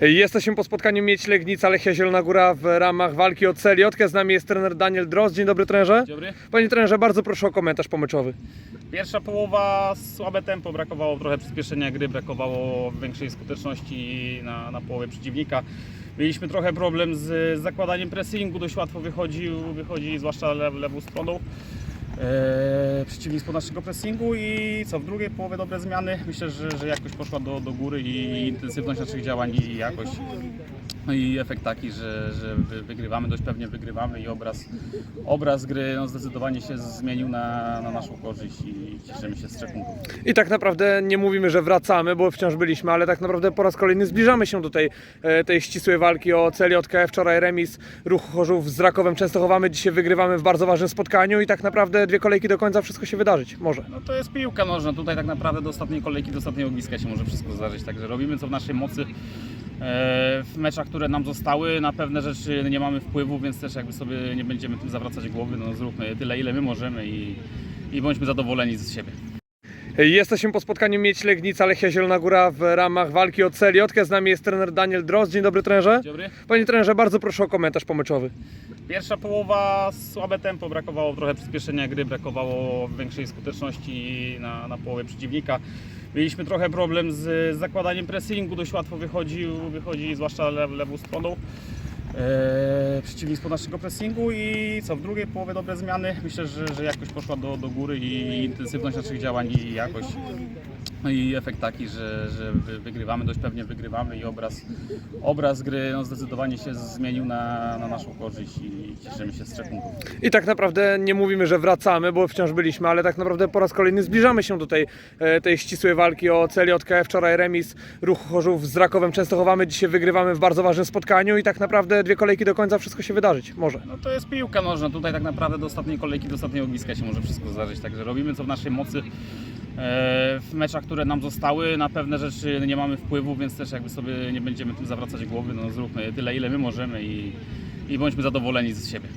Jesteśmy po spotkaniu Miedź Legnica, Lechia Zielona Góra w ramach walki o celiotkę. Z nami jest trener Daniel Drost. Dzień dobry trenerze. Dzień dobry. Panie trenerze, bardzo proszę o komentarz pomeczowy. Pierwsza połowa słabe tempo, brakowało trochę przyspieszenia gry, brakowało większej skuteczności na, na połowie przeciwnika. Mieliśmy trochę problem z zakładaniem pressingu, dość łatwo wychodził, wychodzi zwłaszcza lew, lewą stroną e, przeciwnik spod naszego pressingu i co, w drugiej połowie dobre zmiany. Myślę, że, że jakość poszła do, do góry i intensywność naszych działań i jakość. No i efekt taki, że, że wy- wygrywamy, dość pewnie wygrywamy i obraz, obraz gry no, zdecydowanie się zmienił na, na naszą korzyść i cieszymy się z trzech punktów. I tak naprawdę nie mówimy, że wracamy, bo wciąż byliśmy, ale tak naprawdę po raz kolejny zbliżamy się do tej, e, tej ścisłej walki o celiotkę. Wczoraj remis Ruch Chorzów z Rakowem Częstochowamy, dzisiaj wygrywamy w bardzo ważnym spotkaniu i tak naprawdę dwie kolejki do końca wszystko się wydarzyć. Może. No to jest piłka nożna, tutaj tak naprawdę do ostatniej kolejki, do ostatniego ogniska się może wszystko zdarzyć, także robimy co w naszej mocy. E, W meczach, które nam zostały, na pewne rzeczy nie mamy wpływu, więc też jakby sobie nie będziemy tym zawracać głowy, no zróbmy tyle, ile my możemy i, i bądźmy zadowoleni z siebie. Jesteśmy po spotkaniu Miedź Legnica, Lechia Zielona Góra w ramach walki o celiotkę. Z nami jest trener Daniel Drost. Dzień dobry trenerze. Dzień dobry. Panie trenerze, bardzo proszę o komentarz pomeczowy. Pierwsza połowa słabe tempo, brakowało trochę przyspieszenia gry, brakowało większej skuteczności na, na połowie przeciwnika. Mieliśmy trochę problem z zakładaniem pressingu, dość łatwo wychodził, wychodzi zwłaszcza lew, lewą stroną e, przeciwnik spod naszego pressingu i co, w drugiej połowie dobre zmiany. Myślę, że, że jakość poszła do, do góry i intensywność naszych działań i jakość. No i efekt taki, że, że wy- wygrywamy, dość pewnie wygrywamy i obraz, obraz gry no, zdecydowanie się zmienił na, na naszą korzyść i cieszymy się z trzech punktów. I tak naprawdę nie mówimy, że wracamy, bo wciąż byliśmy, ale tak naprawdę po raz kolejny zbliżamy się do tej, e, tej ścisłej walki o celiotkę. Wczoraj remis Ruch Chorzów z Rakowem Częstochowamy, dzisiaj wygrywamy w bardzo ważnym spotkaniu i tak naprawdę dwie kolejki do końca wszystko się wydarzyć. Może. No to jest piłka nożna, tutaj tak naprawdę do ostatniej kolejki, do ostatniego ogniska się może wszystko zdarzyć, także robimy co w naszej mocy. E, W meczach, które nam zostały, na pewne rzeczy nie mamy wpływu, więc też jakby sobie nie będziemy tym zawracać głowy, no zróbmy tyle, ile my możemy i, i bądźmy zadowoleni z siebie.